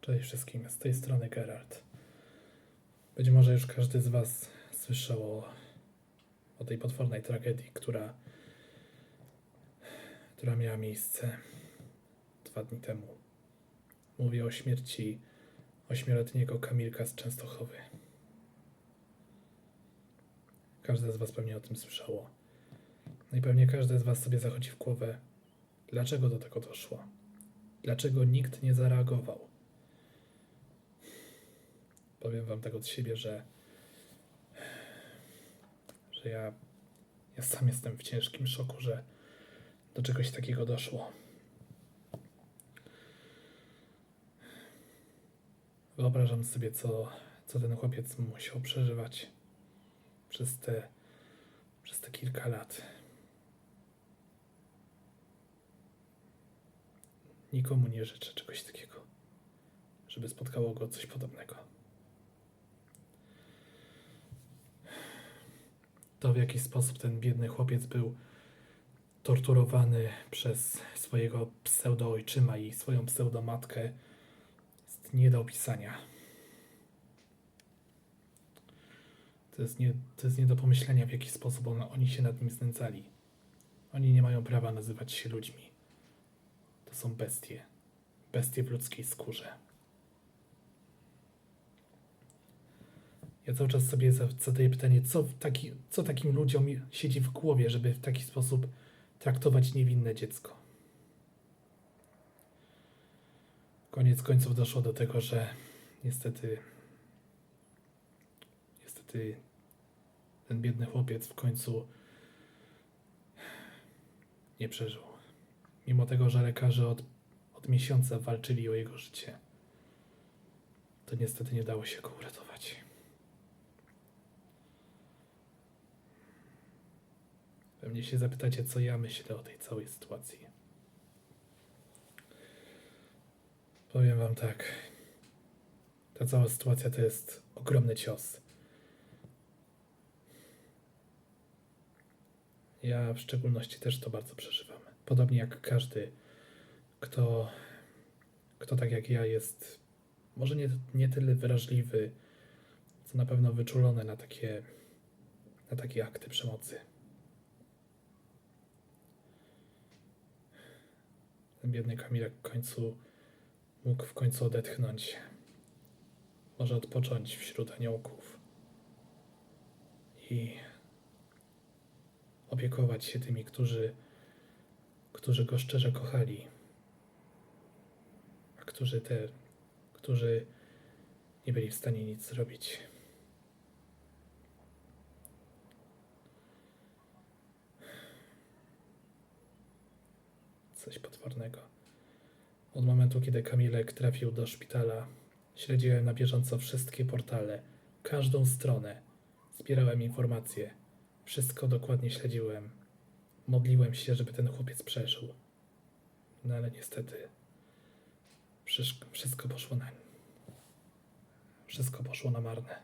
Cześć wszystkim, z tej strony Geralt. Być może już każdy z Was słyszał o, o tej potwornej tragedii, która, która miała miejsce dwa dni temu. Mówię o śmierci ośmioletniego Kamilka z Częstochowy. Każde z Was pewnie o tym słyszało. No i pewnie każdy z Was sobie zachodzi w głowę, dlaczego do tego doszło. Dlaczego nikt nie zareagował? Powiem wam tak od siebie, że, że ja, ja sam jestem w ciężkim szoku, że do czegoś takiego doszło. Wyobrażam sobie, co, co ten chłopiec musiał przeżywać przez te, przez te kilka lat. Nikomu nie życzę czegoś takiego, żeby spotkało go coś podobnego. To w jaki sposób ten biedny chłopiec był torturowany przez swojego pseudo-ojczyma i swoją pseudomatkę jest nie do opisania. To jest, nie, to jest nie do pomyślenia, w jaki sposób on, oni się nad nim znęcali. Oni nie mają prawa nazywać się ludźmi. To są bestie. Bestie w ludzkiej skórze. Ja cały czas sobie za- zadaję pytanie, co, taki, co takim ludziom siedzi w głowie, żeby w taki sposób traktować niewinne dziecko. Koniec końców doszło do tego, że niestety, niestety ten biedny chłopiec w końcu nie przeżył. Mimo tego, że lekarze od, od miesiąca walczyli o jego życie, to niestety nie dało się go uratować. Pewnie się zapytacie, co ja myślę o tej całej sytuacji. Powiem wam tak. Ta cała sytuacja to jest ogromny cios. Ja w szczególności też to bardzo przeżywam. Podobnie jak każdy, kto, kto tak jak ja jest może nie, nie tyle wrażliwy, co na pewno wyczulony na takie, na takie akty przemocy. Biedny Kamilek w końcu mógł w końcu odetchnąć. Może odpocząć wśród aniołków. I opiekować się tymi, którzy, którzy go szczerze kochali. A którzy te, którzy nie byli w stanie nic zrobić. Coś potwornego. Od momentu, kiedy Kamilek trafił do szpitala, śledziłem na bieżąco wszystkie portale, każdą stronę. Zbierałem informacje. Wszystko dokładnie śledziłem. Modliłem się, żeby ten chłopiec przeżył. No ale niestety wszystko, poszło na wszystko poszło na marne.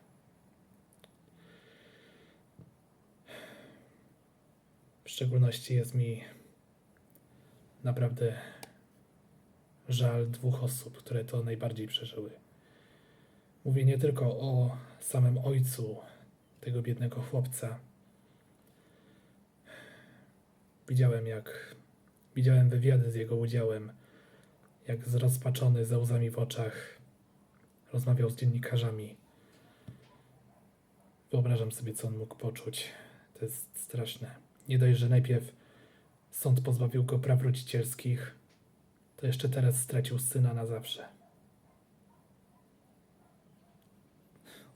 W szczególności jest mi naprawdę żal dwóch osób, które to najbardziej przeżyły. Mówię nie tylko o samym ojcu tego biednego chłopca. Widziałem jak widziałem wywiady z jego udziałem, jak zrozpaczony ze łzami w oczach rozmawiał z dziennikarzami. Wyobrażam sobie, co on mógł poczuć. To jest straszne. Nie dość, że najpierw sąd pozbawił go praw rodzicielskich, to jeszcze teraz stracił syna na zawsze.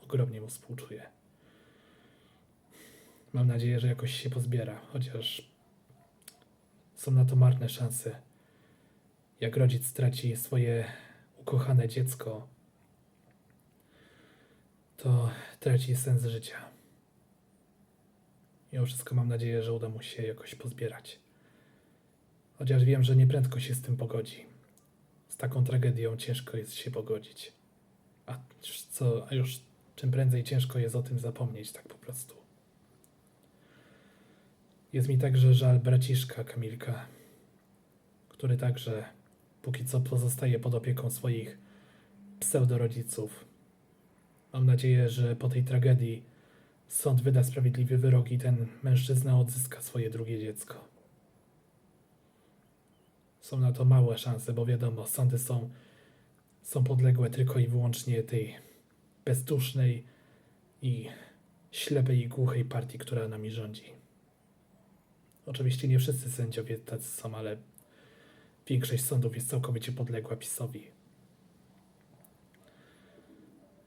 Ogromnie mu współczuję. Mam nadzieję, że jakoś się pozbiera, chociaż są na to marne szanse. Jak rodzic straci swoje ukochane dziecko, to traci sens życia. Mimo wszystko mam nadzieję, że uda mu się jakoś pozbierać. Chociaż wiem, że nieprędko się z tym pogodzi. Z taką tragedią ciężko jest się pogodzić. A co, a już czym prędzej ciężko jest o tym zapomnieć, tak po prostu. Jest mi także żal braciszka Kamilka, który także póki co pozostaje pod opieką swoich pseudorodziców. Mam nadzieję, że po tej tragedii sąd wyda sprawiedliwy wyrok i ten mężczyzna odzyska swoje drugie dziecko. Są na to małe szanse, bo wiadomo, sądy są, są podległe tylko i wyłącznie tej bezdusznej i ślepej i głuchej partii, która nami rządzi. Oczywiście nie wszyscy sędziowie tacy są, ale większość sądów jest całkowicie podległa PiSowi.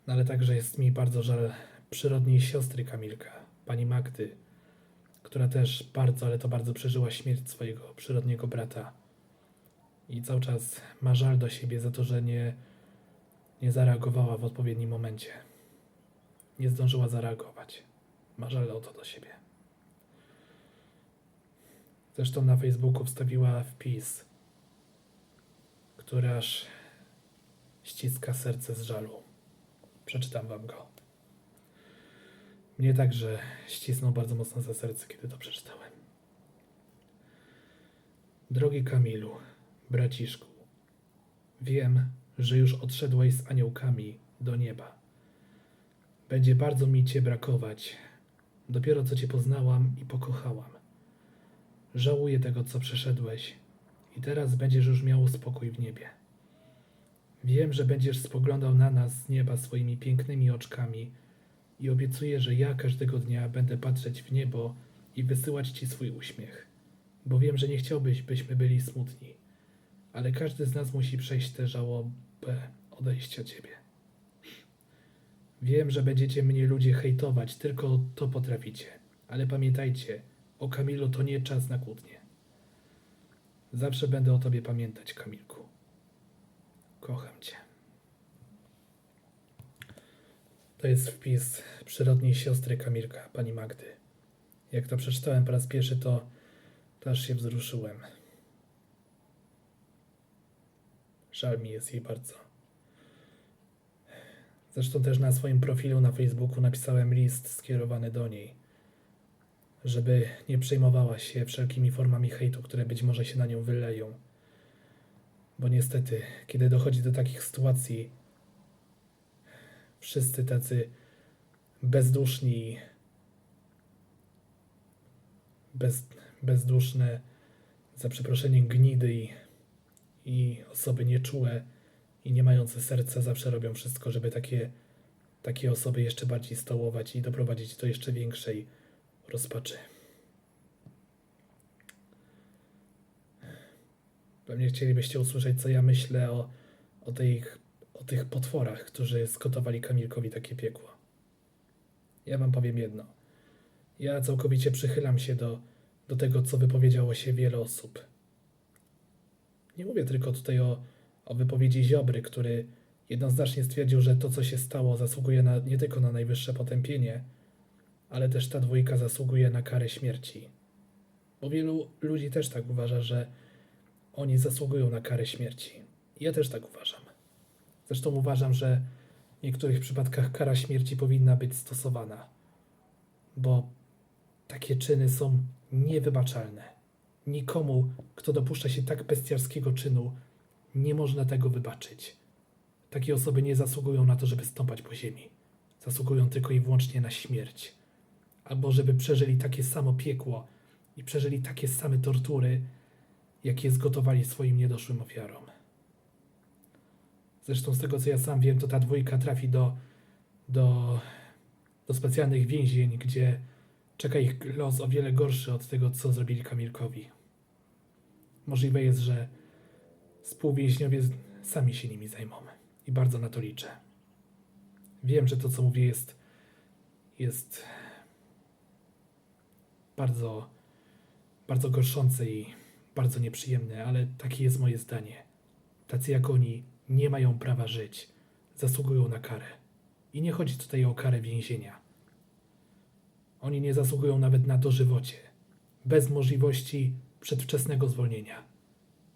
No ale także jest mi bardzo żal przyrodniej siostry Kamilka, pani Magdy, która też bardzo, ale to bardzo przeżyła śmierć swojego przyrodniego brata. I cały czas ma żal do siebie za to, że nie, nie zareagowała w odpowiednim momencie. Nie zdążyła zareagować. Ma żal o to do siebie. Zresztą na Facebooku wstawiła wpis, który aż ściska serce z żalu. Przeczytam wam go. Mnie także ścisnął bardzo mocno za serce, kiedy to przeczytałem. Drogi Kamilu, braciszku, wiem, że już odszedłeś z aniołkami do nieba. Będzie bardzo mi cię brakować. Dopiero co cię poznałam i pokochałam. Żałuję tego, co przeszedłeś, i teraz będziesz już miał spokój w niebie. Wiem, że będziesz spoglądał na nas z nieba swoimi pięknymi oczkami i obiecuję, że ja każdego dnia będę patrzeć w niebo i wysyłać ci swój uśmiech, bo wiem, że nie chciałbyś, byśmy byli smutni, ale każdy z nas musi przejść tę żałobę odejścia ciebie. Wiem, że będziecie mnie ludzie hejtować, tylko to potraficie, ale pamiętajcie, o Kamilu to nie czas na kłótnie. Zawsze będę o tobie pamiętać, Kamilku. Kocham cię. To jest wpis przyrodniej siostry Kamilka, pani Magdy. Jak to przeczytałem po raz pierwszy, to, aż się wzruszyłem. Żal mi jest jej bardzo. Zresztą też na swoim profilu na Facebooku napisałem list skierowany do niej, żeby nie przejmowała się wszelkimi formami hejtu, które być może się na nią wyleją. Bo niestety, kiedy dochodzi do takich sytuacji, wszyscy tacy bezduszni, bez, bezduszne, za przeproszeniem gnidy i, i osoby nieczułe i nie mające serca zawsze robią wszystko, żeby takie, takie osoby jeszcze bardziej stołować i doprowadzić do jeszcze większej rozpaczy. Pewnie chcielibyście usłyszeć, co ja myślę o, o, tych, o tych potworach, którzy skotowali Kamilkowi takie piekło. Ja wam powiem jedno. Ja całkowicie przychylam się do, do tego, co wypowiedziało się wiele osób. Nie mówię tylko tutaj o, o wypowiedzi Ziobry, który jednoznacznie stwierdził, że to, co się stało, zasługuje na, nie tylko na najwyższe potępienie, ale też ta dwójka zasługuje na karę śmierci. Bo wielu ludzi też tak uważa, że oni zasługują na karę śmierci. Ja też tak uważam. Zresztą uważam, że w niektórych przypadkach kara śmierci powinna być stosowana, bo takie czyny są niewybaczalne. Nikomu, kto dopuszcza się tak bestialskiego czynu, nie można tego wybaczyć. Takie osoby nie zasługują na to, żeby stąpać po ziemi. Zasługują tylko i wyłącznie na śmierć. Albo żeby przeżyli takie samo piekło i przeżyli takie same tortury, jakie zgotowali swoim niedoszłym ofiarom. Zresztą z tego, co ja sam wiem, to ta dwójka trafi do, do, do specjalnych więzień, gdzie czeka ich los o wiele gorszy od tego, co zrobili Kamilkowi. Możliwe jest, że współwięźniowie sami się nimi zajmą i bardzo na to liczę. Wiem, że to, co mówię, jest, jest bardzo, bardzo gorszące i bardzo nieprzyjemne, ale takie jest moje zdanie. Tacy jak oni nie mają prawa żyć, zasługują na karę. I nie chodzi tutaj o karę więzienia. Oni nie zasługują nawet na dożywocie, bez możliwości przedwczesnego zwolnienia.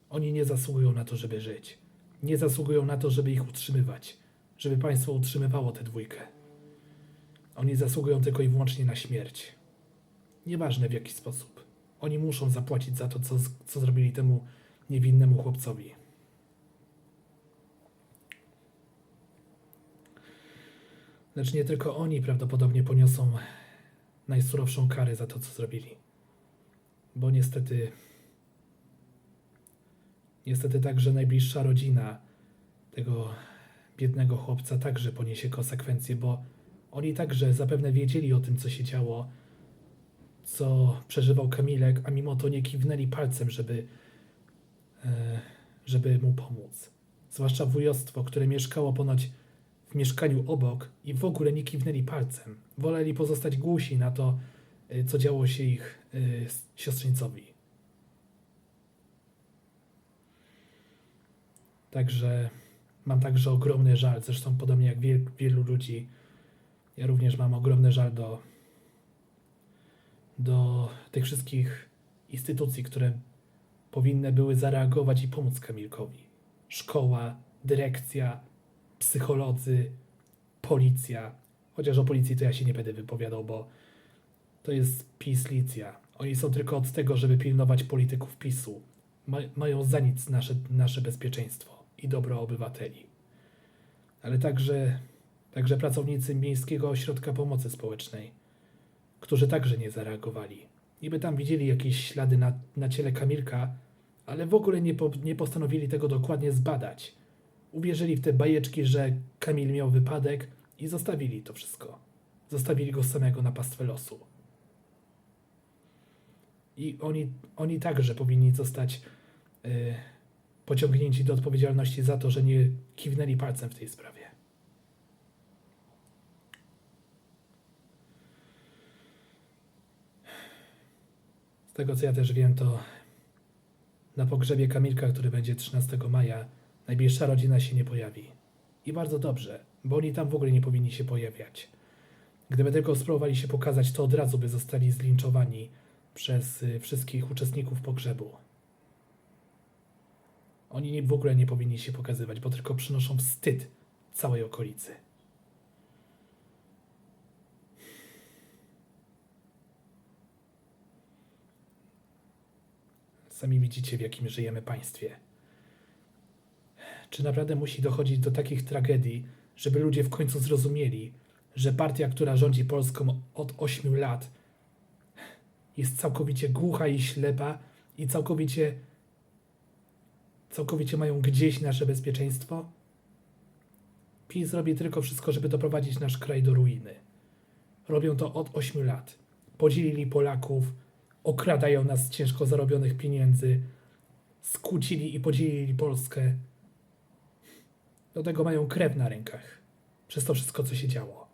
Oni nie zasługują na to, żeby żyć. Nie zasługują na to, żeby ich utrzymywać, żeby państwo utrzymywało tę dwójkę. Oni zasługują tylko i wyłącznie na śmierć. Nieważne w jaki sposób. Oni muszą zapłacić za to, co, co zrobili temu niewinnemu chłopcowi. Lecz nie tylko oni prawdopodobnie poniosą najsurowszą karę za to, co zrobili. Bo niestety. Niestety także najbliższa rodzina tego biednego chłopca także poniesie konsekwencje, bo oni także zapewne wiedzieli o tym, co się działo, co przeżywał Kamilek, a mimo to nie kiwnęli palcem, żeby, e, żeby mu pomóc. Zwłaszcza wujostwo, które mieszkało ponoć w mieszkaniu obok i w ogóle nie kiwnęli palcem. Woleli pozostać głusi na to, y, co działo się ich y, siostrzeńcowi. Także mam także ogromny żal, zresztą podobnie jak wiel, wielu ludzi, ja również mam ogromny żal do, do tych wszystkich instytucji, które powinny były zareagować i pomóc Kamilkowi. Szkoła, dyrekcja, psycholodzy, policja. Chociaż o policji to ja się nie będę wypowiadał, bo to jest PiS-licja. Oni są tylko od tego, żeby pilnować polityków PiSu. Ma, mają za nic nasze, nasze bezpieczeństwo i dobro obywateli. Ale także, także pracownicy Miejskiego Ośrodka Pomocy Społecznej, którzy także nie zareagowali. Niby tam widzieli jakieś ślady na, na ciele Kamilka, ale w ogóle nie, po, nie postanowili tego dokładnie zbadać. Uwierzyli w te bajeczki, że Kamil miał wypadek i zostawili to wszystko. Zostawili go samego na pastwę losu. I oni, oni także powinni zostać y, pociągnięci do odpowiedzialności za to, że nie kiwnęli palcem w tej sprawie. Z tego co ja też wiem, to na pogrzebie Kamilka, który będzie 13 maja, najbliższa rodzina się nie pojawi. I bardzo dobrze, bo oni tam w ogóle nie powinni się pojawiać. Gdyby tylko spróbowali się pokazać, to od razu by zostali zlinczowani przez y, wszystkich uczestników pogrzebu. Oni w ogóle nie powinni się pokazywać, bo tylko przynoszą wstyd całej okolicy. Sami widzicie, w jakim żyjemy państwie. Czy naprawdę musi dochodzić do takich tragedii, żeby ludzie w końcu zrozumieli, że partia, która rządzi Polską od 8 lat, jest całkowicie głucha i ślepa i całkowicie całkowicie mają gdzieś nasze bezpieczeństwo? PiS robi tylko wszystko, żeby doprowadzić nasz kraj do ruiny. Robią to od 8 lat. Podzielili Polaków, okradają nas z ciężko zarobionych pieniędzy, skłócili i podzielili Polskę. Do tego mają krew na rękach. Przez to wszystko, co się działo.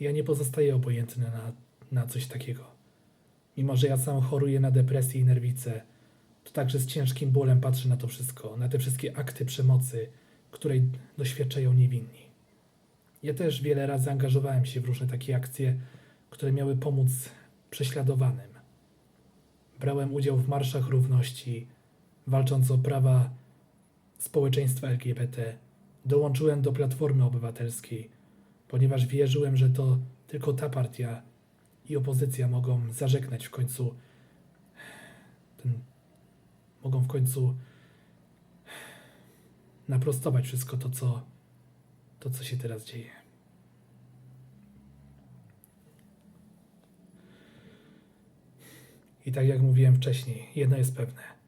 Ja nie pozostaję obojętny na, na coś takiego. Mimo, że ja sam choruję na depresję i nerwicę, to także z ciężkim bólem patrzę na to wszystko, na te wszystkie akty przemocy, której doświadczają niewinni. Ja też wiele razy angażowałem się w różne takie akcje, które miały pomóc prześladowanym. Brałem udział w marszach równości, walcząc o prawa społeczeństwa LGBT. Dołączyłem do Platformy Obywatelskiej, ponieważ wierzyłem, że to tylko ta partia i opozycja mogą zażegnać w końcu ten, mogą w końcu naprostować wszystko to, co to, co się teraz dzieje. I tak jak mówiłem wcześniej, jedno jest pewne.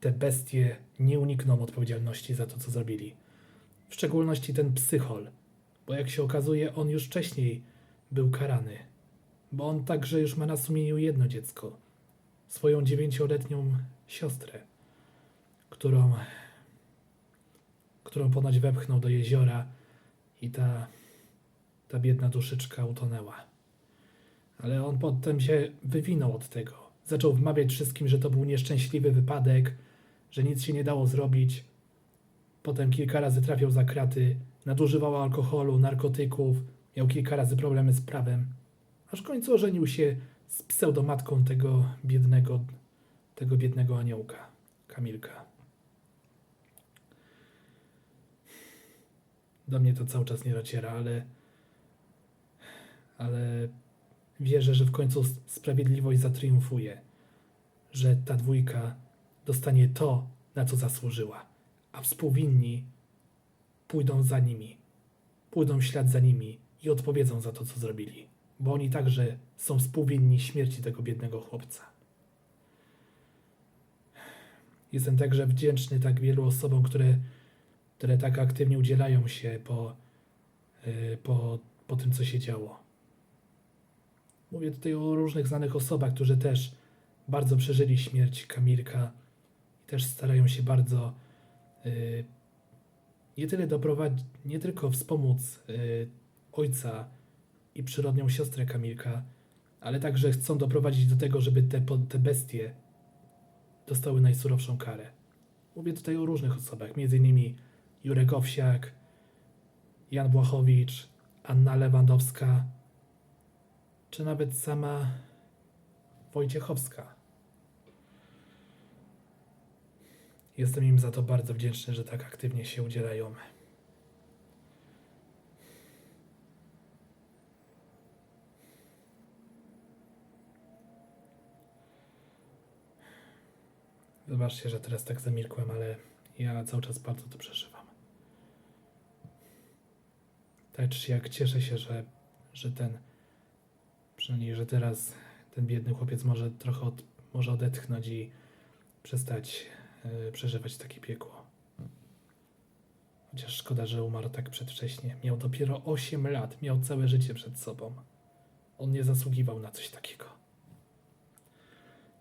Te bestie nie unikną odpowiedzialności za to, co zrobili. W szczególności ten psychol, bo jak się okazuje, on już wcześniej był karany, bo on także już ma na sumieniu jedno dziecko, swoją dziewięcioletnią siostrę, którą, którą ponoć wepchnął do jeziora i ta, ta biedna duszyczka utonęła. Ale on potem się wywinął od tego. Zaczął wmawiać wszystkim, że to był nieszczęśliwy wypadek, że nic się nie dało zrobić. Potem kilka razy trafiał za kraty, nadużywał alkoholu, narkotyków, miał kilka razy problemy z prawem, aż w końcu ożenił się z pseudomatką tego biednego, tego biednego aniołka, Kamilka. Do mnie to cały czas nie dociera, ale ale wierzę, że w końcu sprawiedliwość zatriumfuje, że ta dwójka dostanie to, na co zasłużyła, a współwinni pójdą za nimi, pójdą w ślad za nimi i odpowiedzą za to, co zrobili, bo oni także są współwinni śmierci tego biednego chłopca. Jestem także wdzięczny tak wielu osobom, które, które tak aktywnie udzielają się po, yy, po, po tym, co się działo. Mówię tutaj o różnych znanych osobach, którzy też bardzo przeżyli śmierć Kamilka też starają się bardzo yy, nie tyle doprowadzić, nie tylko wspomóc yy, ojca i przyrodnią siostrę Kamilka, ale także chcą doprowadzić do tego, żeby te, te bestie dostały najsurowszą karę. Mówię tutaj o różnych osobach, innymi Jurek Owsiak, Jan Błachowicz, Anna Lewandowska, czy nawet sama Wojciechowska. Jestem im za to bardzo wdzięczny, że tak aktywnie się udzielają. Wybaczcie, że teraz tak zamilkłem, ale ja cały czas bardzo to przeżywam. Czy jak cieszę się, że, że ten, przynajmniej, że teraz ten biedny chłopiec może trochę od, może odetchnąć i przestać przeżywać takie piekło. Chociaż szkoda, że umarł tak przedwcześnie. Miał dopiero 8 lat, miał całe życie przed sobą. On nie zasługiwał na coś takiego.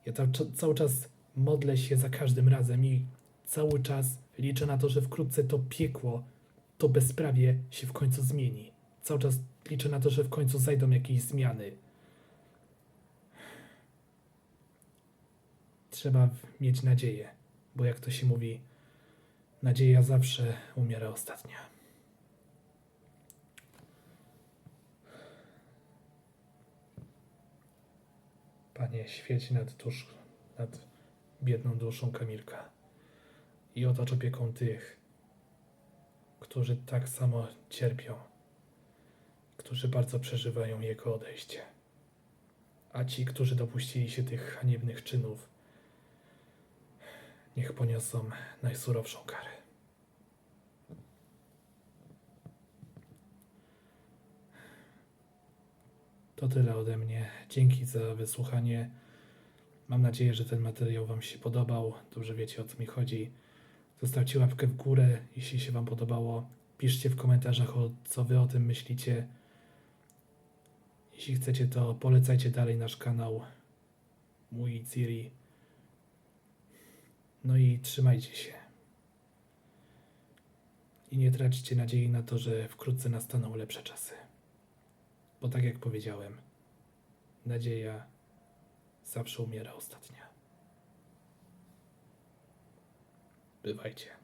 Ja cza- cały czas modlę się za każdym razem i cały czas liczę na to, że wkrótce to piekło, to bezprawie się w końcu zmieni. Cały czas liczę na to, że w końcu zajdą jakieś zmiany. Trzeba mieć nadzieję, bo jak to się mówi, nadzieja zawsze umiera ostatnia. Panie, świeć nad, dusz, nad biedną duszą Kamilka i otocz opieką tych, którzy tak samo cierpią, którzy bardzo przeżywają jego odejście. A ci, którzy dopuścili się tych haniebnych czynów, niech poniosą najsurowszą karę. To tyle ode mnie. Dzięki za wysłuchanie. Mam nadzieję, że ten materiał Wam się podobał. Dobrze wiecie o co mi chodzi. Zostawcie łapkę w górę, jeśli się Wam podobało. Piszcie w komentarzach, o co Wy o tym myślicie. Jeśli chcecie, to polecajcie dalej nasz kanał. Mój Ciri. No i trzymajcie się. I nie traćcie nadziei na to, że wkrótce nastaną lepsze czasy. Bo tak jak powiedziałem, nadzieja zawsze umiera ostatnia. Bywajcie.